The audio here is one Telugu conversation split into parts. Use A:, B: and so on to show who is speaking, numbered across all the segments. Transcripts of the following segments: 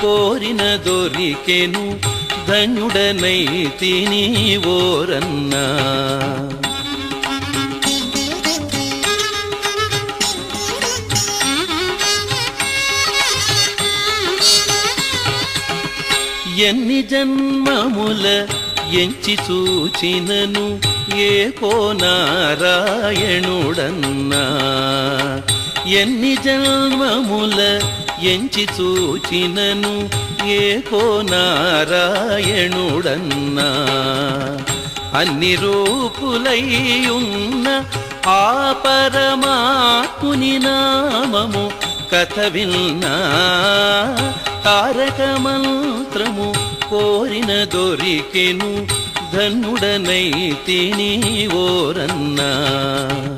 A: కోరిన దొరికెను ధన్యుడనైతిని ఓరన్నా. ఎన్ని జన్మముల ఎంచి చూచినను ఏ నారాయణుడన్నా ఎన్ని జన్మముల ఎంచి చూచినను ఏకో నారాయణుడన్నా. అన్ని రూపులయ్యున్న ఆ పరమాత్ముని నామము కథ విన్నా. తారక మంత్రము కోరిన దొరికెను ధన్యుడనైతిని ఓరన్నా.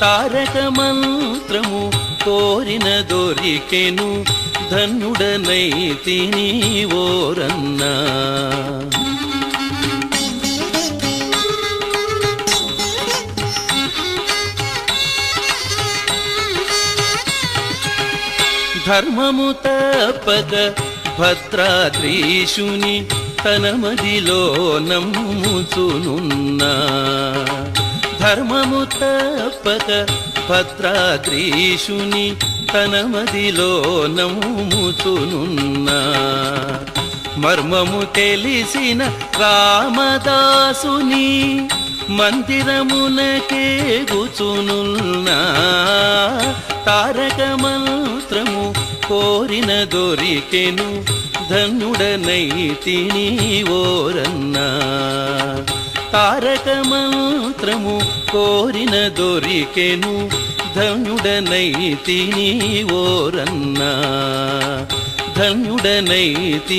A: తారక మంత్రము కోరిన దొరికెను ధన్యుడనైతిని ఓరన్నా. ధర్మము తప్పక భద్రాద్రీషుని తన మదిలో నమ్ముచునున్నా. ధర్మము తప్పక భద్రాద్రీషుని తన మదిలో నమ్ముచునున్నా. మర్మము తెలిసిన రామదాసుని మందిరమునకే గుచునున్నా తారక మంత్రము కోరిన దొరికెను ధన్యుడనైతిని ఓరన్నా. తారక మంత్రము కోరిన దొరికెను ధన్యుడనైతిని ఓరన్నా. ధన్యుడనైతి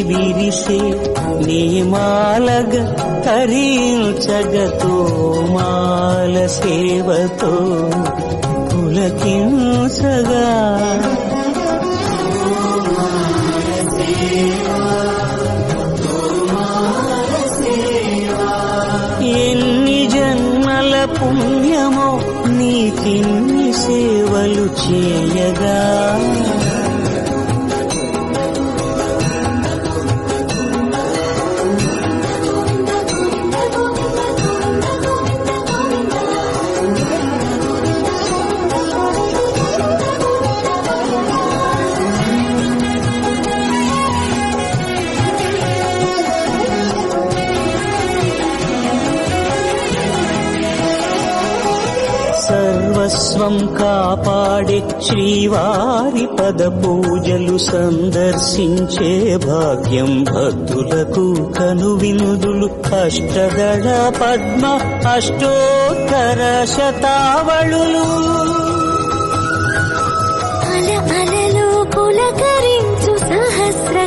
B: విరిసే నీమాలగ తరించగతో మాల సేవతో పులకించగా. ఎన్ని జన్మల పుణ్యమో నీకిన్ని సేవలు చేయగా. సర్వస్వం కాపాడే శ్రీవారి పద పూజలు సందర్శించే భాగ్యం భక్తులకు కనువినుదులు. అష్టదళ పద్మ అష్టోత్తర శతావళులు.
C: అల పులకరించు సహస్ర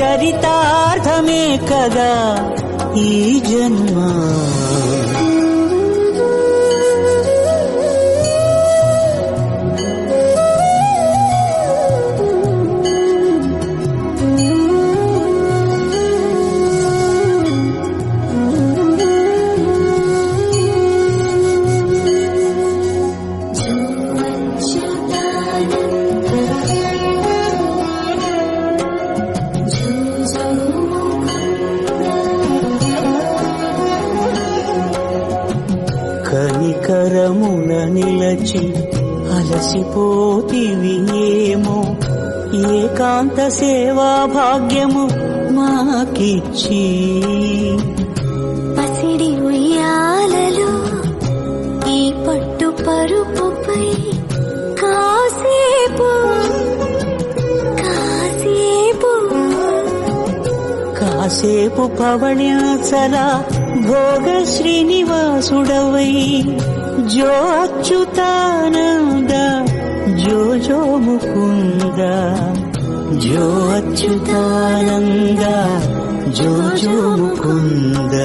C: चरितार्थमेकदा
B: जन्मा గల భోగ శ్రీనివాసుడవై జో అచ్యుతానంద జో జో ముకుంద జో అచ్యుతానంద జో జో ముకుంద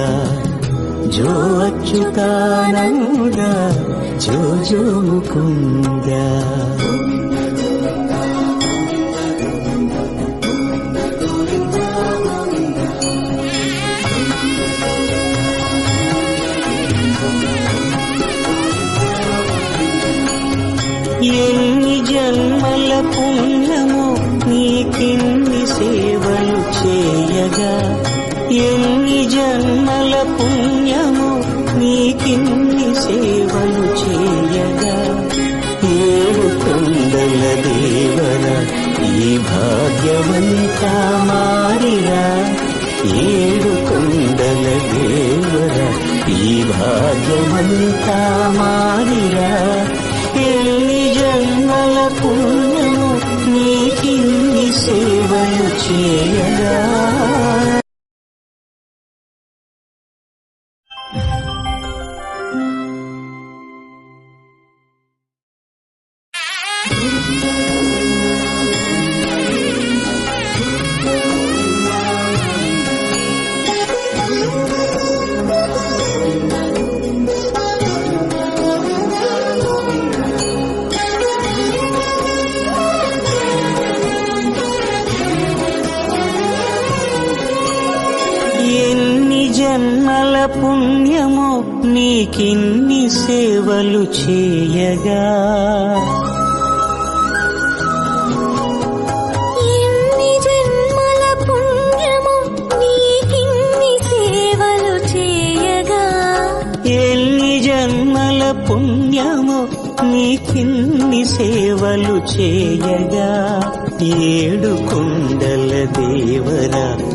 B: జో అచ్యుతానంద జో జో ముకుంద భాగ్యవంతా మారిరా. ఏడు కొండల దేవర ఈ భాగ్యమంతా మారిరా. ఎన్ని జన్మల పుణ్యము నీకిన్ని సేవలు చేయ జన్మల పుణ్యమో నీకిన్ని సేవలు చేయగా.
C: ఎన్ని జన్మల పుణ్యము నీకిన్ని సేవలు చేయగా.
B: ఎన్ని జన్మల పుణ్యమో నీకిన్ని సేవలు చేయగా. ఏడు కుండల దేవరా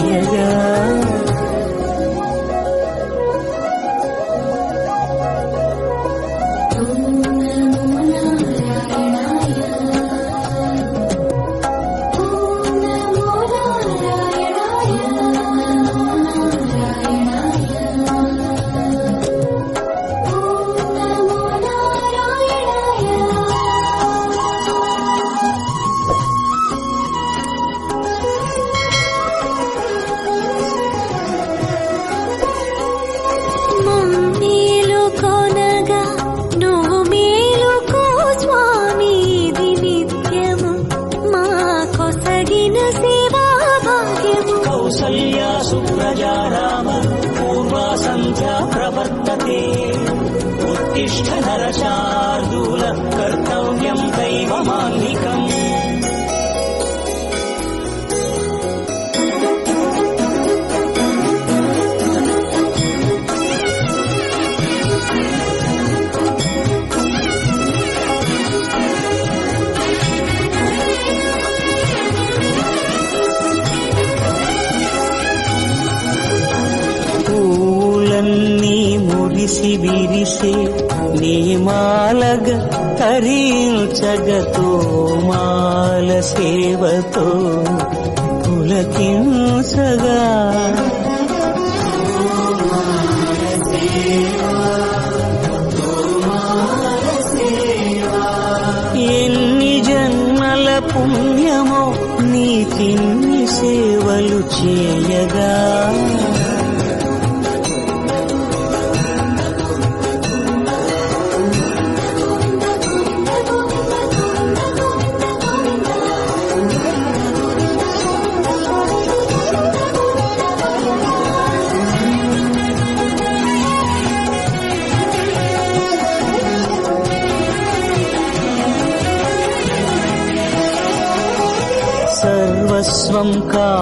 B: నీకిన్ని సేవలు చేయగా.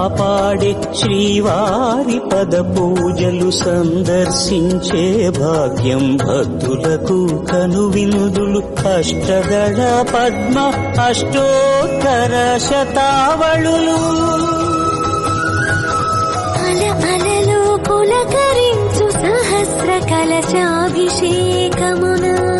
B: కాపాడే శ్రీవారి పద పూజలు సందర్శించే భాగ్యం భక్తులకు కనువినుదులు. అష్టదళ పద్మ అష్టోత్తర శతావళులు.
C: అల పులకరించు సహస్ర కలశాభిషేకమునా.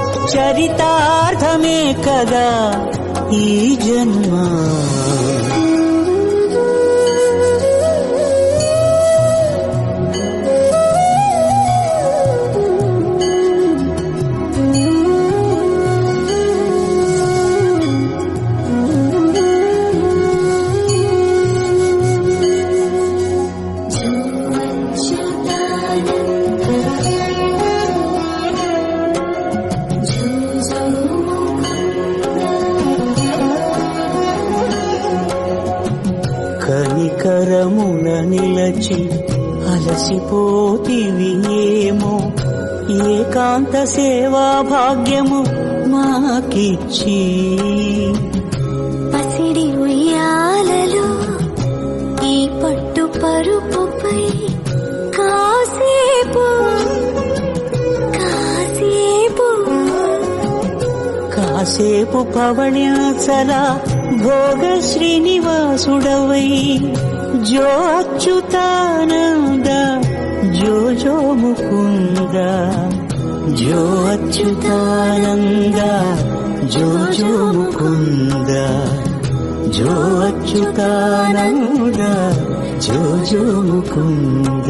C: चरितार्थमेकदा जन्मा పరుపుపై కాసేపు కాసేపు.
B: కాసేపు పవణ్యాచల భోగ శ్రీనివాసుడవై జో అచ్యుతానంద జో జో ముకుంద జో అచ్యుతానంద జో జో ముకుంద జో అచ్యుతానంద జో జో ముకుంద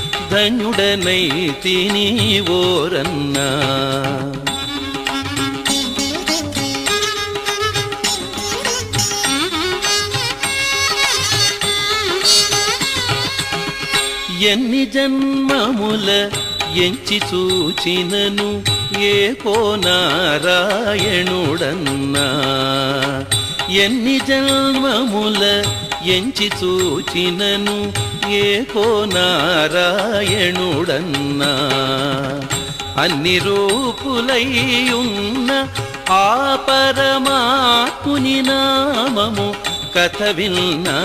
A: ధన్యుడనై తిని ఓరన్నా ఎన్ని జన్మముల ఎంచి చూచినను ఏకో నారాయణుడన్నా ఎన్ని జన్మముల ఎంచి చూచినను ఏకో నారాయణుడన్నా. అన్ని రూపులయ్యున్న ఆ పరమాత్ముని నామము కథ విన్నా.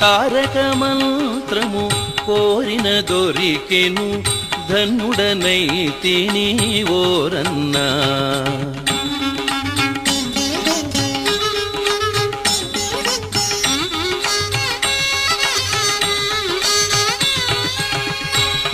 A: తారక మంత్రము కోరిన దొరికెను ధన్యుడనై తిని ఓరన్నా.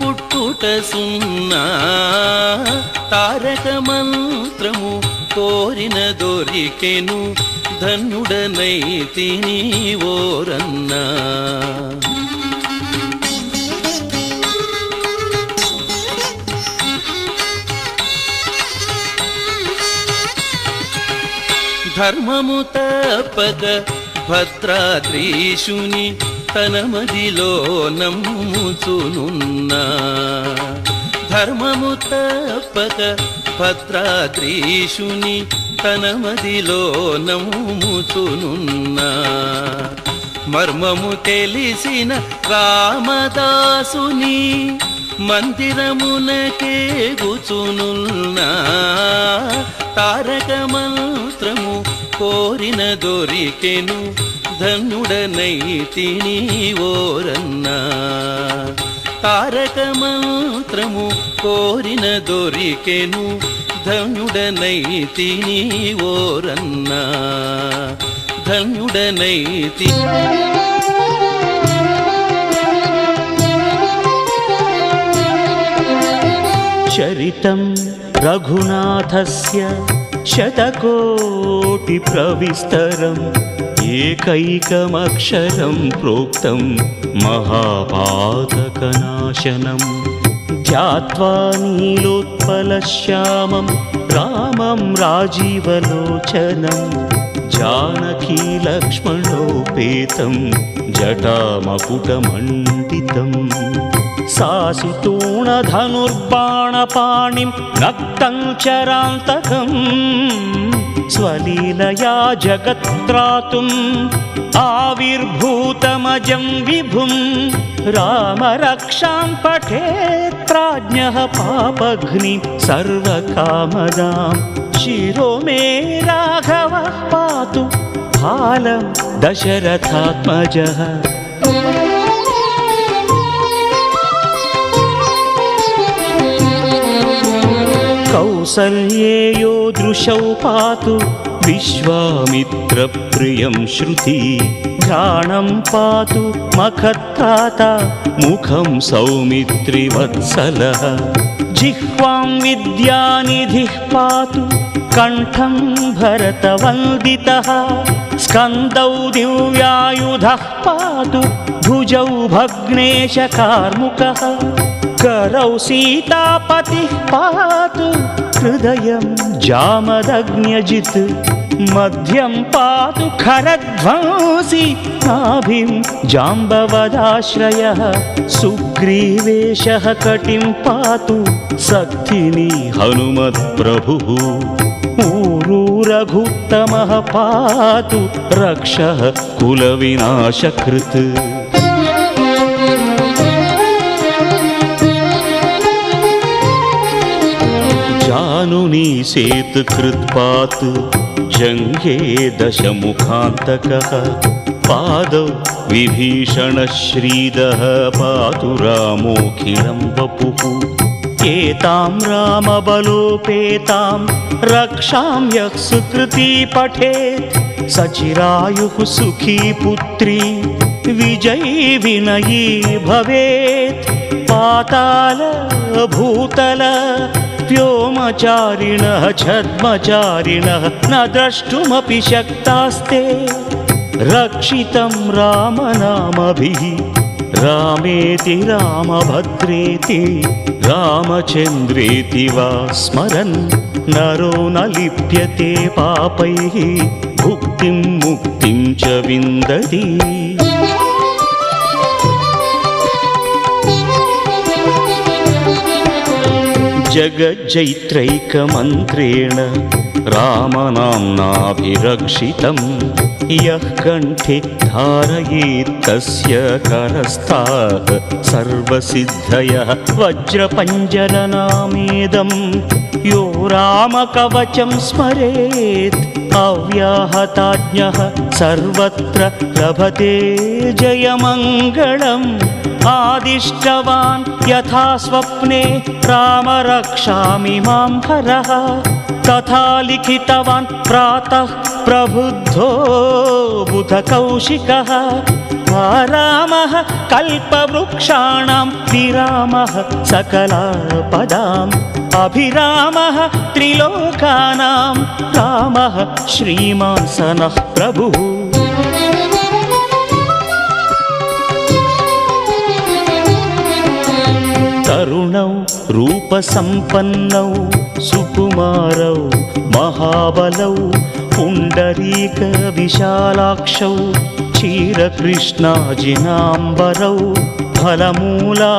A: పుట్టుట సున్నా. తారక మంత్రము కోరిన దొరికెను. ధన్యుడనై తిని ఓరన్నా. ధర్మము తప్పక భద్రాద్రీషుని తన మదిలో నమ్ముచునున్నా ధర్మము తప్పక భద్రాద్రీషుని తన మదిలో నమ్ముచునున్నా మర్మము తెలిసిన రామదాసుని మందిరమునకే గుచునున్నా తారక మంత్రము కోరిన దొరికెను ధన్యుడనై తిని ఓరన్నా. తారక మంత్రము కోరిన దొరికెను ధన్యుడనై తిని ఓరన్నా. ధన్యుడనై తి
B: చరితం రఘునాథస్య శతకోటిప్రవిస్తరం ఏకైకమక్షరం ప్రోక్తం మహాపాతకనాశనం ధ్యాత్వా నీలోత్పలశ్యామం రామం రాజీవలోచనం జానకీ లక్ష్మణోపేతం జటామకుటమండితం सासितूणधनुर्बाणपाणिं नक्तं चरान्तकम् स्वलीलया जगत्त्रातुम् आविर्भूतमजं विभुं रामरक्षां पठेत् प्राज्ञः पापघ्नि सर्वकामदां शिरो मे राघवः पातु फालं दशरथात्मजः कौसल्येयो दृशौ पातु विश्वामित्रप्रियं श्रुति घ्राणं पातु मखत्राता मुखं सौमित्रिवत्सलः जिह्वां विद्यानिधिः पातु कण्ठं भरतवन्दितः स्कन्दौ दिव्यायुधः पातु भुजौ भग्नेशकार्मुकः करौ सीतापतिः पातु हृदयं जामदग्न्यजित् मध्यं पातु खरध्वंसि नाभिं जाम्बवदाश्रयः सुग्रीवेशः कटिं पातु सक्थिनी हनुमत्प्रभुः ऊरू रघुत्तमः पातु रक्षः कुलविनाशकृत् जानुनी सेतुकृत्पात् जङ्घे दशमुखान्तकः पादौ विभीषणश्रीदः पातु रामोऽखिलं वपुः एतां रामबलोपेतां रक्षां यः सुकृती पठेत् सचिरायुः सुखी पुत्री विजयी विनयी भवेत् पाताल भूतल व्योमचारिणः छद्मचारिणः न द्रष्टुमपि शक्तास्ते रक्षितं रामनामभिः रामेति रामभद्रेति रामचन्द्रेति वा स्मरन् नरो न लिप्यते पापैः भुक्तिं मुक्तिं च विन्दति जगज्जैत्रैकमन्त्रेण रामनाम्नाभिरक्षितं यः कण्ठे धारयेत् तस्य करस्थाः सर्वसिद्धयः वज्रपञ्जरनामेदं यो रामकवचं स्मरेत् अव्याहताज्ञः सर्वत्र लभते जयमङ्गलम् आदिष्टवान् यथा स्वप्ने राम रक्षामि मां हरः तथा लिखितवान् प्रातः प्रबुद्धो बुधकौशिकः रामः कल्पवृक्षाणां विरामः सकलापदाम् अभिरामः त्रिलोकानां रामः श्रीमान् सनः प्रभुः तरुणौ रूपसम्पन्नौ सुकुमारौ महाबलौ पुण्डरीकविशालाक्षौ क्षीरकृष्णाजिनाम्बरौ फलमूला